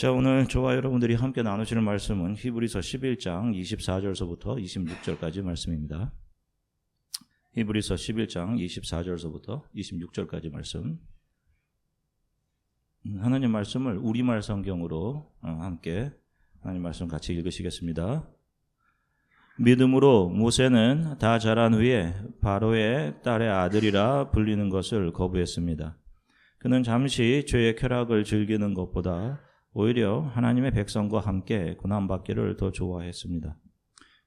자, 오늘 저와 여러분들이 함께 나누시는 말씀은 히브리서 11장 24절서부터 26절까지 말씀입니다. 히브리서 11장 24절서부터 26절까지 말씀. 음, 하나님 말씀을 우리말 성경으로 어, 함께 하나님 말씀 같이 읽으시겠습니다. 믿음으로 모세는 다 자란 후에 바로의 딸의 아들이라 불리는 것을 거부했습니다. 그는 잠시 죄의 쾌락을 즐기는 것보다 오히려 하나님의 백성과 함께 고난받기를 더 좋아했습니다.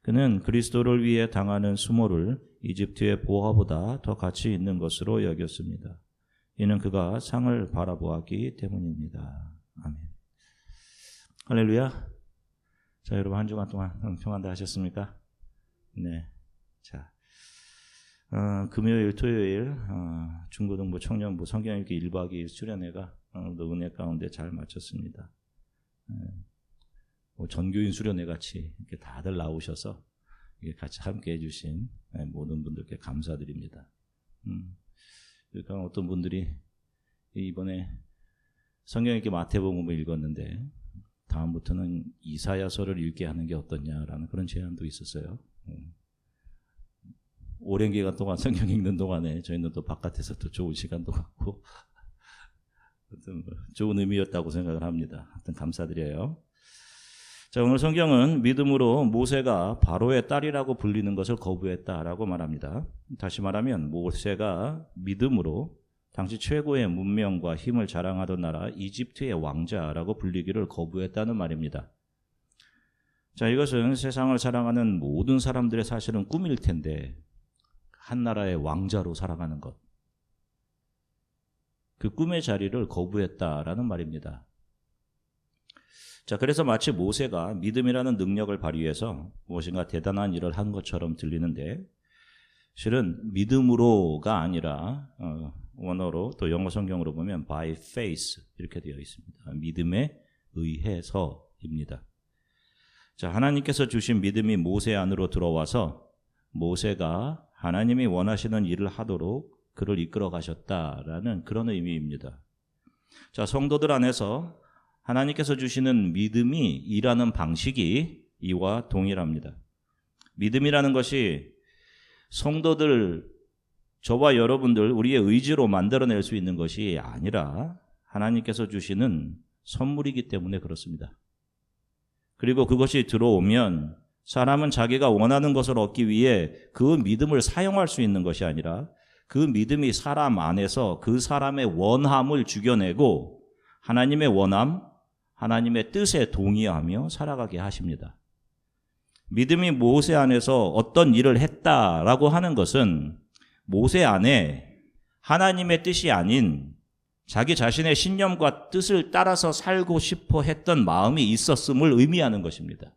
그는 그리스도를 위해 당하는 수모를 이집트의 보화보다 더 가치 있는 것으로 여겼습니다. 이는 그가 상을 바라보았기 때문입니다. 아멘. 할렐루야. 자, 여러분 한 주간 동안 평안다 하셨습니까? 네. 자, 어, 금요일, 토요일 어, 중고등부, 청년부 성경읽기 1박 2일 수련회가 오늘도 은혜 가운데 잘 마쳤습니다. 예, 뭐 전교인 수련회 같이 이렇게 다들 나오셔서 같이 함께 해주신 예, 모든 분들께 감사드립니다. 음, 그러니까 어떤 분들이 이번에 성경 읽기 마태복음을 읽었는데 다음부터는 이사야서를 읽게 하는 게 어떠냐라는 그런 제안도 있었어요. 음. 오랜 기간 동안 성경 읽는 동안에 저희는 또 바깥에서 또 좋은 시간도 갖고 하여튼 뭐 좋은 의미였다고 생각을 합니다. 하여튼 감사드려요. 자, 오늘 성경은 믿음으로 모세가 바로의 딸이라고 불리는 것을 거부했다라고 말합니다. 다시 말하면 모세가 믿음으로 당시 최고의 문명과 힘을 자랑하던 나라 이집트의 왕자라고 불리기를 거부했다는 말입니다. 자, 이것은 세상을 사랑하는 모든 사람들의 사실은 꿈일 텐데 한 나라의 왕자로 살아가는 것. 그 꿈의 자리를 거부했다라는 말입니다. 자, 그래서 마치 모세가 믿음이라는 능력을 발휘해서 무엇인가 대단한 일을 한 것처럼 들리는데, 실은 믿음으로가 아니라, 어, 원어로 또 영어 성경으로 보면 by faith 이렇게 되어 있습니다. 믿음에 의해서입니다. 자, 하나님께서 주신 믿음이 모세 안으로 들어와서 모세가 하나님이 원하시는 일을 하도록 그를 이끌어 가셨다라는 그런 의미입니다. 자, 성도들 안에서 하나님께서 주시는 믿음이 일하는 방식이 이와 동일합니다. 믿음이라는 것이 성도들, 저와 여러분들, 우리의 의지로 만들어낼 수 있는 것이 아니라 하나님께서 주시는 선물이기 때문에 그렇습니다. 그리고 그것이 들어오면 사람은 자기가 원하는 것을 얻기 위해 그 믿음을 사용할 수 있는 것이 아니라 그 믿음이 사람 안에서 그 사람의 원함을 죽여내고 하나님의 원함, 하나님의 뜻에 동의하며 살아가게 하십니다. 믿음이 모세 안에서 어떤 일을 했다라고 하는 것은 모세 안에 하나님의 뜻이 아닌 자기 자신의 신념과 뜻을 따라서 살고 싶어 했던 마음이 있었음을 의미하는 것입니다.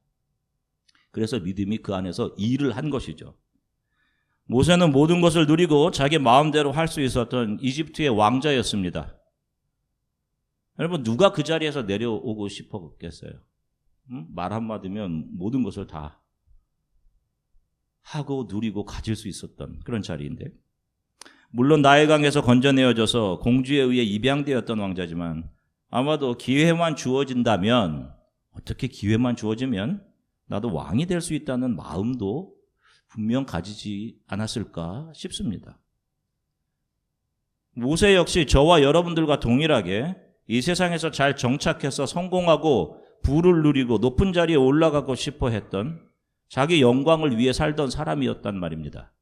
그래서 믿음이 그 안에서 일을 한 것이죠. 모세는 모든 것을 누리고 자기 마음대로 할 수 있었던 이집트의 왕자였습니다. 여러분 누가 그 자리에서 내려오고 싶었겠어요? 음? 말 한마디면 모든 것을 다 하고 누리고 가질 수 있었던 그런 자리인데 물론 나일강에서 건져내어져서 공주에 의해 입양되었던 왕자지만 아마도 기회만 주어진다면 어떻게 기회만 주어지면 나도 왕이 될 수 있다는 마음도 분명 가지지 않았을까 싶습니다. 모세 역시 저와 여러분들과 동일하게 이 세상에서 잘 정착해서 성공하고 부를 누리고 높은 자리에 올라가고 싶어 했던 자기 영광을 위해 살던 사람이었단 말입니다.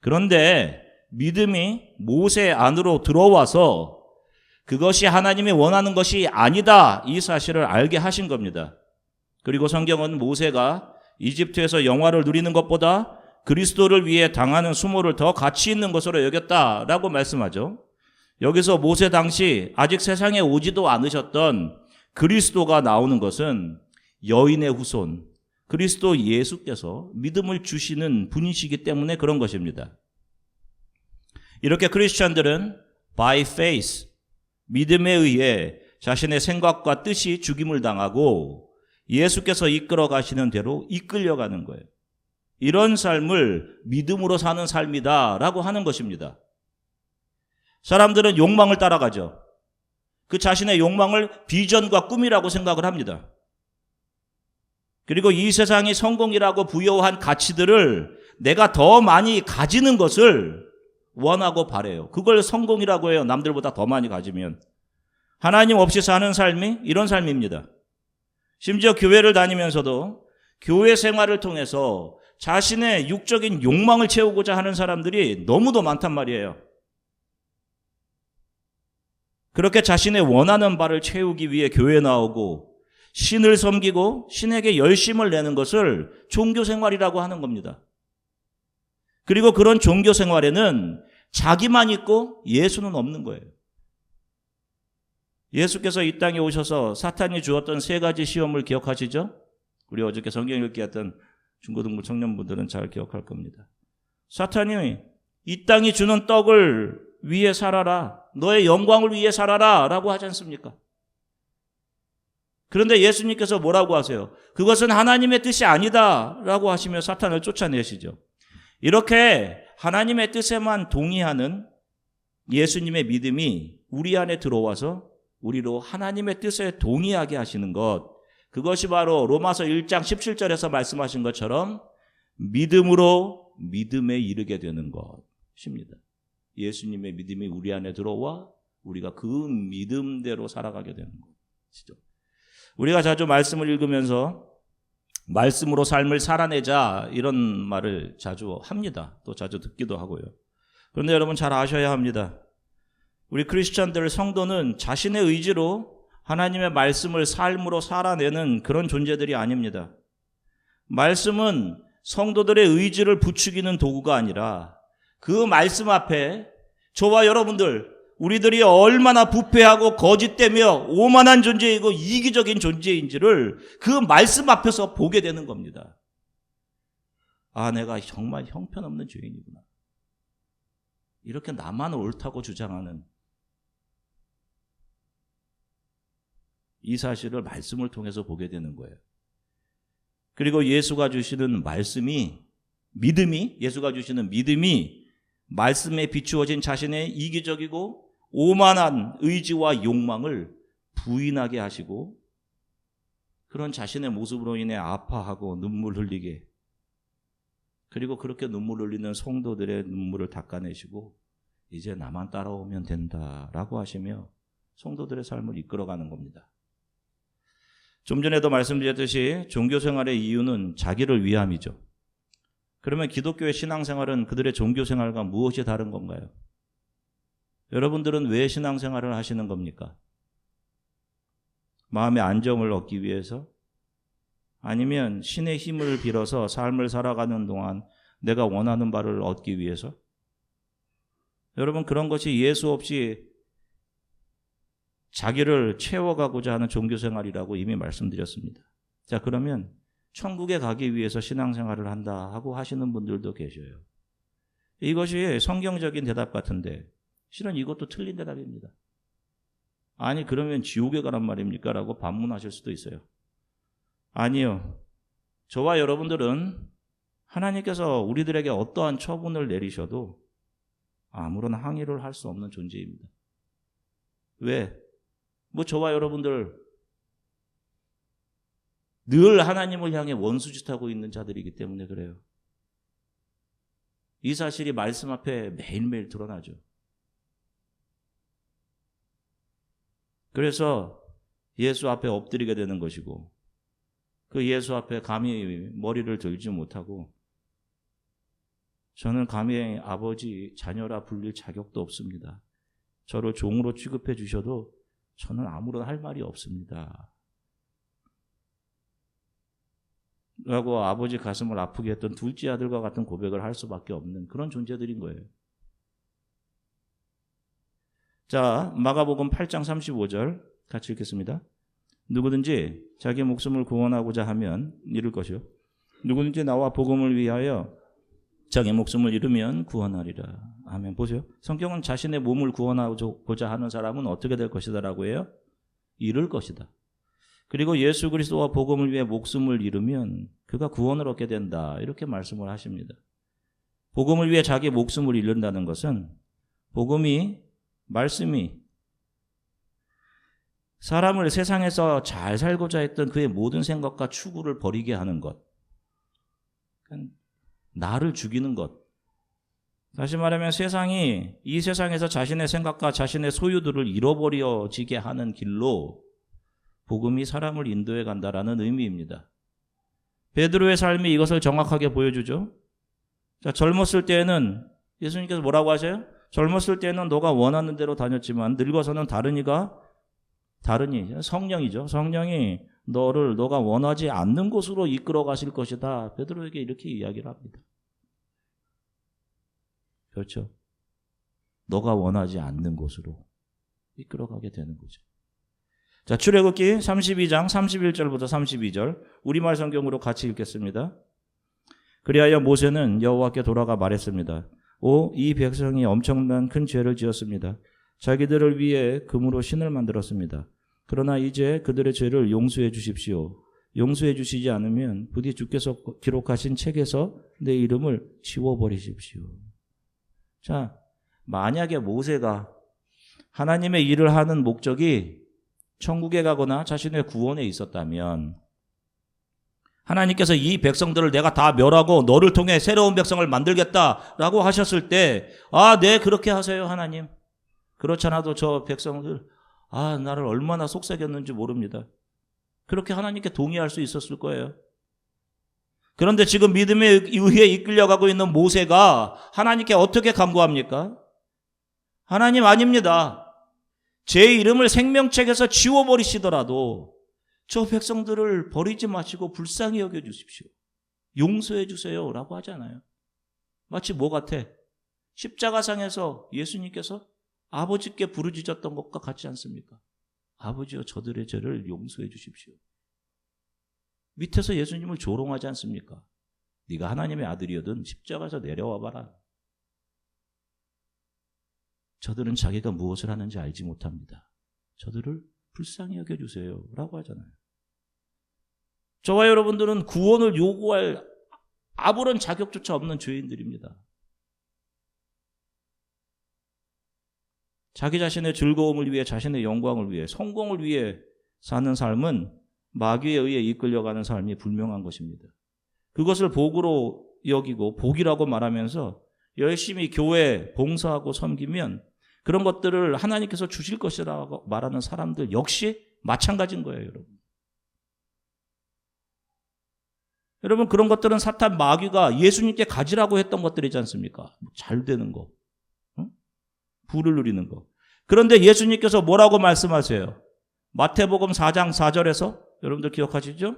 그런데 믿음이 모세 안으로 들어와서 그것이 하나님이 원하는 것이 아니다 이 사실을 알게 하신 겁니다. 그리고 성경은 모세가 이집트에서 영화를 누리는 것보다 그리스도를 위해 당하는 수모를 더 가치 있는 것으로 여겼다라고 말씀하죠. 여기서 모세 당시 아직 세상에 오지도 않으셨던 그리스도가 나오는 것은 여인의 후손, 그리스도 예수께서 믿음을 주시는 분이시기 때문에 그런 것입니다. 이렇게 크리스천들은 by faith, 믿음에 의해 자신의 생각과 뜻이 죽임을 당하고 예수께서 이끌어 가시는 대로 이끌려가는 거예요. 이런 삶을 믿음으로 사는 삶이다 라고 하는 것입니다. 사람들은 욕망을 따라가죠. 그 자신의 욕망을 비전과 꿈이라고 생각을 합니다. 그리고 이 세상이 성공이라고 부여한 가치들을 내가 더 많이 가지는 것을 원하고 바래요. 그걸 성공이라고 해요. 남들보다 더 많이 가지면. 하나님 없이 사는 삶이 이런 삶입니다. 심지어 교회를 다니면서도 교회 생활을 통해서 자신의 육적인 욕망을 채우고자 하는 사람들이 너무도 많단 말이에요. 그렇게 자신의 원하는 바를 채우기 위해 교회에 나오고 신을 섬기고 신에게 열심을 내는 것을 종교 생활이라고 하는 겁니다. 그리고 그런 종교 생활에는 자기만 있고 예수는 없는 거예요. 예수께서 이 땅에 오셔서 사탄이 주었던 세 가지 시험을 기억하시죠? 우리 어저께 성경 읽기 했던 중고등부 청년분들은 잘 기억할 겁니다. 사탄이 이 땅이 주는 떡을 위해 살아라. 너의 영광을 위해 살아라. 라고 하지 않습니까? 그런데 예수님께서 뭐라고 하세요? 그것은 하나님의 뜻이 아니다. 라고 하시며 사탄을 쫓아내시죠. 이렇게 하나님의 뜻에만 동의하는 예수님의 믿음이 우리 안에 들어와서 우리로 하나님의 뜻에 동의하게 하시는 것. 그것이 바로 로마서 1장 17절에서 말씀하신 것처럼 믿음으로 믿음에 이르게 되는 것입니다. 예수님의 믿음이 우리 안에 들어와 우리가 그 믿음대로 살아가게 되는 것이죠. 우리가 자주 말씀을 읽으면서 말씀으로 삶을 살아내자 이런 말을 자주 합니다. 또 자주 듣기도 하고요. 그런데 여러분 잘 아셔야 합니다. 우리 크리스천들 성도는 자신의 의지로 하나님의 말씀을 삶으로 살아내는 그런 존재들이 아닙니다. 말씀은 성도들의 의지를 부추기는 도구가 아니라 그 말씀 앞에 저와 여러분들 우리들이 얼마나 부패하고 거짓되며 오만한 존재이고 이기적인 존재인지를 그 말씀 앞에서 보게 되는 겁니다. 아, 내가 정말 형편없는 죄인이구나. 이렇게 나만 옳다고 주장하는 이 사실을 말씀을 통해서 보게 되는 거예요. 그리고 예수가 주시는 말씀이 믿음이 예수가 주시는 믿음이 말씀에 비추어진 자신의 이기적이고 오만한 의지와 욕망을 부인하게 하시고 그런 자신의 모습으로 인해 아파하고 눈물 흘리게 그리고 그렇게 눈물 흘리는 성도들의 눈물을 닦아내시고 이제 나만 따라오면 된다라고 하시며 성도들의 삶을 이끌어가는 겁니다. 좀 전에도 말씀드렸듯이 종교 생활의 이유는 자기를 위함이죠. 그러면 기독교의 신앙생활은 그들의 종교 생활과 무엇이 다른 건가요? 여러분들은 왜 신앙생활을 하시는 겁니까? 마음의 안정을 얻기 위해서? 아니면 신의 힘을 빌어서 삶을 살아가는 동안 내가 원하는 바를 얻기 위해서? 여러분, 그런 것이 예수 없이 자기를 채워가고자 하는 종교생활이라고 이미 말씀드렸습니다. 자, 그러면 천국에 가기 위해서 신앙생활을 한다 하고 하시는 분들도 계셔요. 이것이 성경적인 대답 같은데 실은 이것도 틀린 대답입니다. 아니 그러면 지옥에 가란 말입니까? 라고 반문하실 수도 있어요. 아니요. 저와 여러분들은 하나님께서 우리들에게 어떠한 처분을 내리셔도 아무런 항의를 할 수 없는 존재입니다. 왜? 뭐 저와 여러분들 늘 하나님을 향해 원수짓하고 있는 자들이기 때문에 그래요. 이 사실이 말씀 앞에 매일매일 드러나죠. 그래서 예수 앞에 엎드리게 되는 것이고 그 예수 앞에 감히 머리를 들지 못하고 저는 감히 아버지 자녀라 불릴 자격도 없습니다. 저를 종으로 취급해 주셔도 저는 아무런 할 말이 없습니다. 라고 아버지 가슴을 아프게 했던 둘째 아들과 같은 고백을 할 수밖에 없는 그런 존재들인 거예요. 자, 마가복음 8장 35절 같이 읽겠습니다. 누구든지 자기 목숨을 구원하고자 하면 잃을 것이요. 누구든지 나와 복음을 위하여 자기 목숨을 잃으면 구원하리라. 아멘. 보세요. 성경은 자신의 몸을 구원하고자 하는 사람은 어떻게 될 것이다라고 해요? 잃을 것이다. 그리고 예수 그리스도와 복음을 위해 목숨을 잃으면 그가 구원을 얻게 된다. 이렇게 말씀을 하십니다. 복음을 위해 자기 목숨을 잃는다는 것은 복음이 말씀이 사람을 세상에서 잘 살고자 했던 그의 모든 생각과 추구를 버리게 하는 것. 나를 죽이는 것. 다시 말하면 세상이 이 세상에서 자신의 생각과 자신의 소유들을 잃어버려지게 하는 길로 복음이 사람을 인도해 간다라는 의미입니다. 베드로의 삶이 이것을 정확하게 보여주죠. 자, 젊었을 때에는 예수님께서 뭐라고 하세요? 젊었을 때는 너가 원하는 대로 다녔지만 늙어서는 다른 이가 다른 이 성령이죠. 성령이 너를 너가 원하지 않는 곳으로 이끌어 가실 것이다. 베드로에게 이렇게 이야기를 합니다. 그렇죠. 너가 원하지 않는 곳으로 이끌어 가게 되는 거죠. 자, 출애굽기 32장 31절부터 32절 우리말 성경으로 같이 읽겠습니다. 그리하여 모세는 여호와께 돌아가 말했습니다. 오, 이 백성이 엄청난 큰 죄를 지었습니다. 자기들을 위해 금으로 신을 만들었습니다. 그러나 이제 그들의 죄를 용서해 주십시오. 용서해 주시지 않으면 부디 주께서 기록하신 책에서 내 이름을 지워버리십시오. 자, 만약에 모세가 하나님의 일을 하는 목적이 천국에 가거나 자신의 구원에 있었다면 하나님께서 이 백성들을 내가 다 멸하고 너를 통해 새로운 백성을 만들겠다라고 하셨을 때, 아, 네, 그렇게 하세요, 하나님. 그렇잖아도 저 백성들, 아, 나를 얼마나 속삭였는지 모릅니다. 그렇게 하나님께 동의할 수 있었을 거예요. 그런데 지금 믿음에 의해 이끌려가고 있는 모세가 하나님께 어떻게 간구합니까? 하나님 아닙니다. 제 이름을 생명책에서 지워버리시더라도 저 백성들을 버리지 마시고 불쌍히 여겨 주십시오. 용서해 주세요. 라고 하잖아요. 마치 뭐 같아? 십자가상에서 예수님께서 아버지께 부르짖었던 것과 같지 않습니까? 아버지여 저들의 죄를 용서해 주십시오. 밑에서 예수님을 조롱하지 않습니까? 네가 하나님의 아들이어든 십자가에서 내려와 봐라. 저들은 자기가 무엇을 하는지 알지 못합니다. 저들을 불쌍히 여겨주세요. 라고 하잖아요. 저와 여러분들은 구원을 요구할 아무런 자격조차 없는 죄인들입니다. 자기 자신의 즐거움을 위해, 자신의 영광을 위해, 성공을 위해 사는 삶은 마귀에 의해 이끌려가는 삶이 분명한 것입니다. 그것을 복으로 여기고 복이라고 말하면서 열심히 교회 봉사하고 섬기면 그런 것들을 하나님께서 주실 것이라고 말하는 사람들 역시 마찬가지인 거예요, 여러분. 여러분, 그런 것들은 사탄 마귀가 예수님께 가지라고 했던 것들이지 않습니까? 잘 되는 거. 응? 부를 누리는 거. 그런데 예수님께서 뭐라고 말씀하세요? 마태복음 4장 4절에서 여러분들 기억하시죠?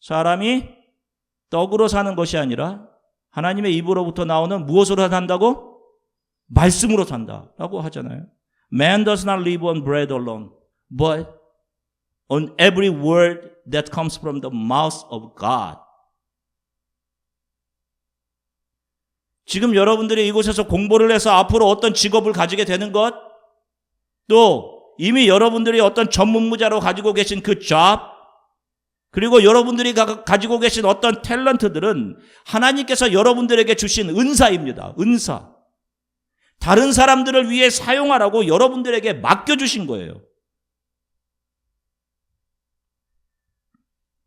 사람이 떡으로 사는 것이 아니라 하나님의 입으로부터 나오는 무엇으로 산다고? 말씀으로 산다 라고 하잖아요. Man does not live on bread alone, but on every word that comes from the mouth of God. 지금 여러분들이 이곳에서 공부를 해서 앞으로 어떤 직업을 가지게 되는 것, 또 이미 여러분들이 어떤 전문무자로 가지고 계신 그 job, 그리고 여러분들이 가, 가지고 계신 어떤 탤런트들은 하나님께서 여러분들에게 주신 은사입니다. 은사. 다른 사람들을 위해 사용하라고 여러분들에게 맡겨주신 거예요.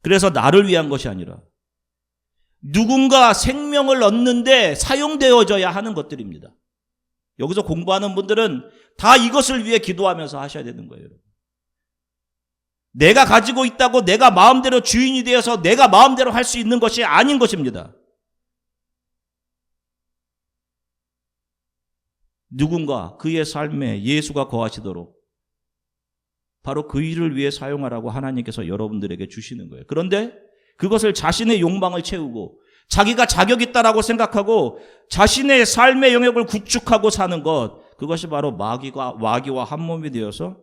그래서 나를 위한 것이 아니라 누군가 생명을 얻는데 사용되어져야 하는 것들입니다. 여기서 공부하는 분들은 다 이것을 위해 기도하면서 하셔야 되는 거예요. 내가 가지고 있다고 내가 마음대로 주인이 되어서 내가 마음대로 할 수 있는 것이 아닌 것입니다. 누군가 그의 삶에 예수가 거하시도록 바로 그 일을 위해 사용하라고 하나님께서 여러분들에게 주시는 거예요. 그런데 그것을 자신의 욕망을 채우고 자기가 자격 있다라고 생각하고 자신의 삶의 영역을 구축하고 사는 것 그것이 바로 마귀가 마귀와 한 몸이 되어서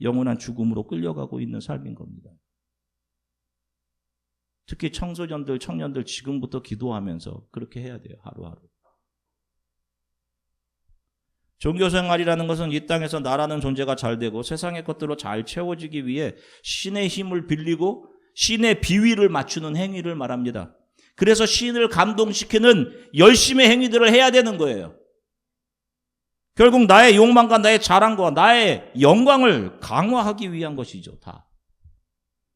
영원한 죽음으로 끌려가고 있는 삶인 겁니다. 특히 청소년들, 청년들 지금부터 기도하면서 그렇게 해야 돼요. 하루하루. 종교 생활이라는 것은 이 땅에서 나라는 존재가 잘 되고 세상의 것들로 잘 채워지기 위해 신의 힘을 빌리고 신의 비위를 맞추는 행위를 말합니다. 그래서 신을 감동시키는 열심의 행위들을 해야 되는 거예요. 결국 나의 욕망과 나의 자랑과 나의 영광을 강화하기 위한 것이죠, 다.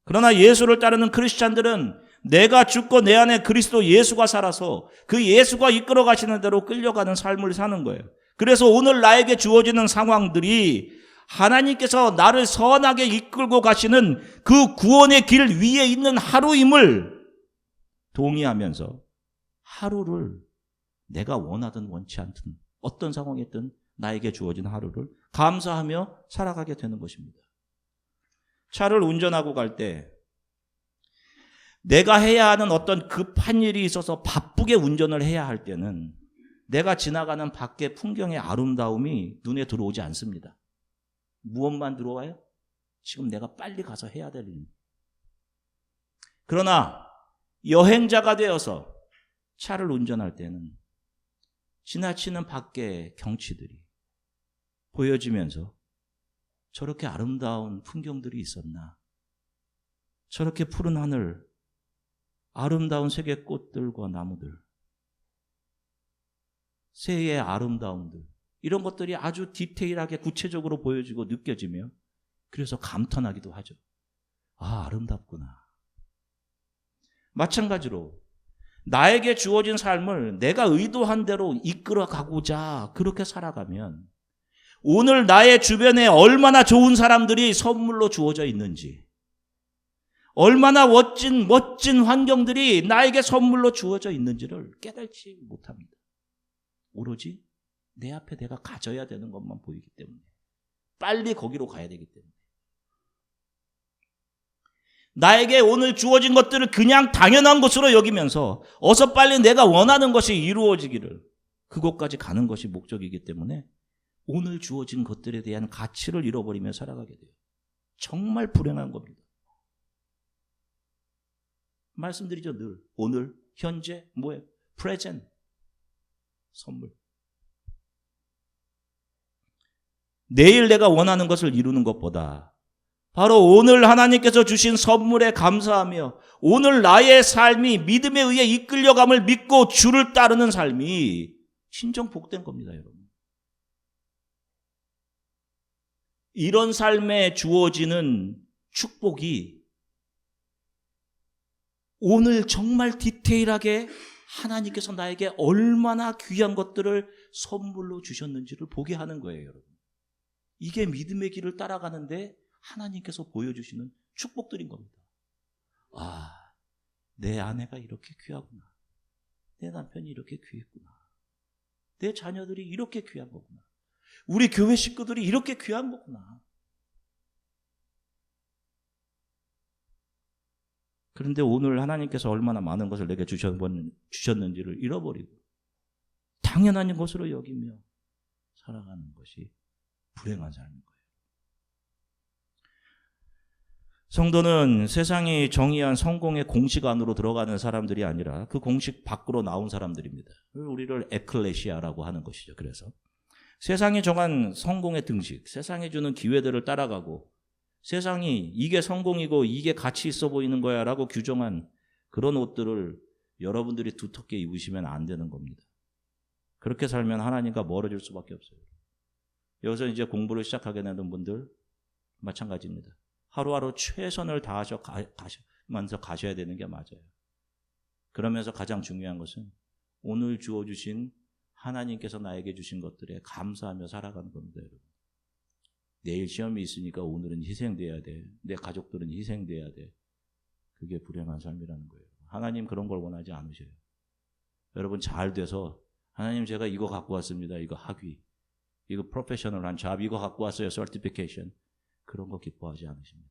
그러나 예수를 따르는 크리스찬들은 내가 죽고 내 안에 그리스도 예수가 살아서 그 예수가 이끌어 가시는 대로 끌려가는 삶을 사는 거예요. 그래서 오늘 나에게 주어지는 상황들이 하나님께서 나를 선하게 이끌고 가시는 그 구원의 길 위에 있는 하루임을 동의하면서 하루를 내가 원하든 원치 않든 어떤 상황이든 나에게 주어진 하루를 감사하며 살아가게 되는 것입니다. 차를 운전하고 갈 때 내가 해야 하는 어떤 급한 일이 있어서 바쁘게 운전을 해야 할 때는 내가 지나가는 밖의 풍경의 아름다움이 눈에 들어오지 않습니다. 무엇만 들어와요? 지금 내가 빨리 가서 해야 될 일. 그러나 여행자가 되어서 차를 운전할 때는 지나치는 밖의 경치들이 보여지면서 저렇게 아름다운 풍경들이 있었나? 저렇게 푸른 하늘, 아름다운 세계 꽃들과 나무들, 새의 아름다움들, 이런 것들이 아주 디테일하게 구체적으로 보여지고 느껴지며 그래서 감탄하기도 하죠. 아, 아름답구나. 마찬가지로 나에게 주어진 삶을 내가 의도한 대로 이끌어 가고자 그렇게 살아가면 오늘 나의 주변에 얼마나 좋은 사람들이 선물로 주어져 있는지, 얼마나 멋진, 멋진 환경들이 나에게 선물로 주어져 있는지를 깨달지 못합니다. 오로지 내 앞에 내가 가져야 되는 것만 보이기 때문에. 빨리 거기로 가야 되기 때문에. 나에게 오늘 주어진 것들을 그냥 당연한 것으로 여기면서 어서 빨리 내가 원하는 것이 이루어지기를 그곳까지 가는 것이 목적이기 때문에 오늘 주어진 것들에 대한 가치를 잃어버리며 살아가게 돼요. 정말 불행한 겁니다. 말씀드리죠, 늘. 오늘, 현재, 뭐예요? 프레젠. 선물. 내일 내가 원하는 것을 이루는 것보다 바로 오늘 하나님께서 주신 선물에 감사하며 오늘 나의 삶이 믿음에 의해 이끌려감을 믿고 주를 따르는 삶이 진정 복된 겁니다, 여러분. 이런 삶에 주어지는 축복이 오늘 정말 디테일하게 하나님께서 나에게 얼마나 귀한 것들을 선물로 주셨는지를 보게 하는 거예요, 여러분. 이게 믿음의 길을 따라가는데 하나님께서 보여주시는 축복들인 겁니다. 아, 내 아내가 이렇게 귀하구나. 내 남편이 이렇게 귀했구나. 내 자녀들이 이렇게 귀한 거구나. 우리 교회 식구들이 이렇게 귀한 거구나. 그런데 오늘 하나님께서 얼마나 많은 것을 내게 주셨는지를 잃어버리고 당연한 것으로 여기며 살아가는 것이 불행한 삶인 거예요. 성도는 세상이 정의한 성공의 공식 안으로 들어가는 사람들이 아니라 그 공식 밖으로 나온 사람들입니다. 우리를 에클레시아라고 하는 것이죠. 그래서 세상이 정한 성공의 등식, 세상이 주는 기회들을 따라가고 세상이 이게 성공이고 이게 가치 있어 보이는 거야 라고 규정한 그런 옷들을 여러분들이 두텁게 입으시면 안 되는 겁니다. 그렇게 살면 하나님과 멀어질 수밖에 없어요. 여기서 이제 공부를 시작하게 되는 분들 마찬가지입니다. 하루하루 최선을 다하셔 가시면서 가셔야 되는 게 맞아요. 그러면서 가장 중요한 것은 오늘 주어 주신 하나님께서 나에게 주신 것들에 감사하며 살아가는 겁니다, 여러분. 내일 시험이 있으니까 오늘은 희생돼야 돼. 내 가족들은 희생돼야 돼. 그게 불행한 삶이라는 거예요. 하나님 그런 걸 원하지 않으셔요. 여러분 잘 돼서 하나님 제가 이거 갖고 왔습니다. 이거 학위. 이거 프로페셔널한 잡 이거 갖고 왔어요. 서티피케이션. 그런 거 기뻐하지 않으십니다.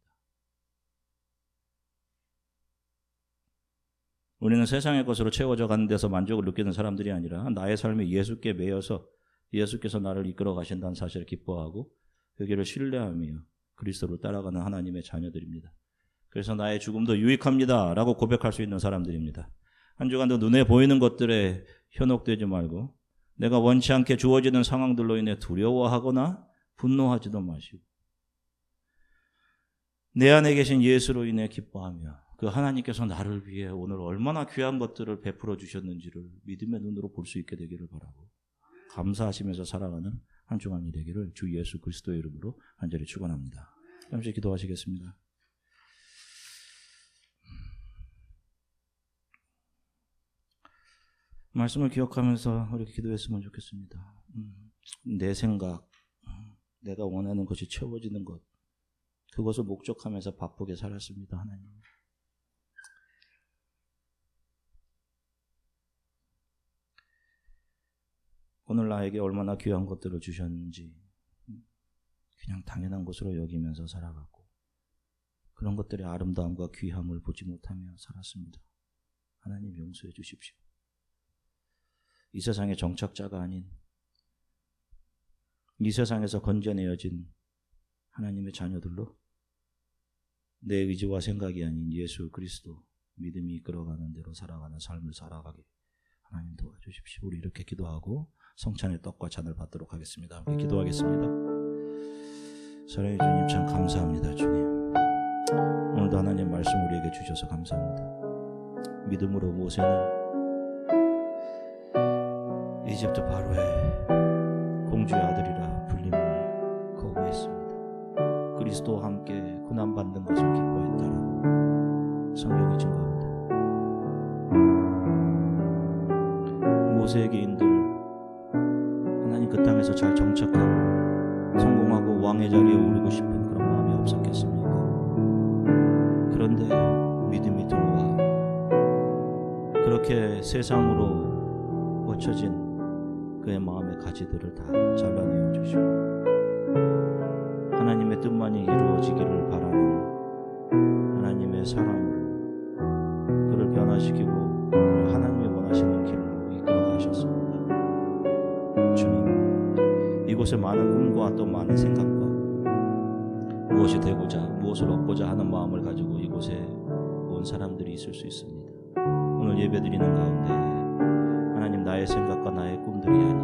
우리는 세상의 것으로 채워져 가는 데서 만족을 느끼는 사람들이 아니라 나의 삶이 예수께 매여서 예수께서 나를 이끌어 가신다는 사실을 기뻐하고 그 길을 신뢰하며 그리스도를 따라가는 하나님의 자녀들입니다. 그래서 나의 죽음도 유익합니다. 라고 고백할 수 있는 사람들입니다. 한 주간도 눈에 보이는 것들에 현혹되지 말고 내가 원치 않게 주어지는 상황들로 인해 두려워하거나 분노하지도 마시고 내 안에 계신 예수로 인해 기뻐하며 그 하나님께서 나를 위해 오늘 얼마나 귀한 것들을 베풀어 주셨는지를 믿음의 눈으로 볼 수 있게 되기를 바라고 감사하시면서 살아가는 한 주간이 되기를 주 예수 그리스도의 이름으로 간절히 축원합니다. 잠시 기도하시겠습니다. 말씀을 기억하면서 우리 기도했으면 좋겠습니다. 음, 내 생각, 음, 내가 원하는 것이 채워지는 것, 그것을 목적하면서 바쁘게 살았습니다, 하나님. 오늘 나에게 얼마나 귀한 것들을 주셨는지 그냥 당연한 것으로 여기면서 살아갔고 그런 것들의 아름다움과 귀함을 보지 못하며 살았습니다. 하나님 용서해 주십시오. 이 세상의 정착자가 아닌 이 세상에서 건져내어진 하나님의 자녀들로 내 의지와 생각이 아닌 예수 그리스도 믿음이 이끌어가는 대로 살아가는 삶을 살아가게 하나님 도와주십시오. 우리 이렇게 기도하고 성찬의 떡과 잔을 받도록 하겠습니다. 함께 기도하겠습니다. 사랑해 주님 참 감사합니다 주님. 오늘도 하나님 말씀 우리에게 주셔서 감사합니다. 믿음으로 모세는 이집트 바로의 공주의 아들이라 불림을 거부했습니다. 그리스도와 함께 고난받는 것을 기뻐했다라고 성경이 증거합니다. 모세에게 인들 하나님 그 땅에서 잘 정착하고 성공하고 왕의 자리에 오르고 싶은 그런 마음이 없었겠습니까? 그런데 믿음이 들어와 그렇게 세상으로 뻗쳐진 그의 마음의 가지들을 다 잘라내어 주시고 하나님의 뜻만이 이루어지기를 바라는 하나님의 사랑으로 그를 변화시키고 이곳에 많은 꿈과 또 많은 생각과 무엇이 되고자 무엇을 얻고자 하는 마음을 가지고 이곳에 온 사람들이 있을 수 있습니다. 오늘 예배드리는 가운데 하나님 나의 생각과 나의 꿈들이 아닌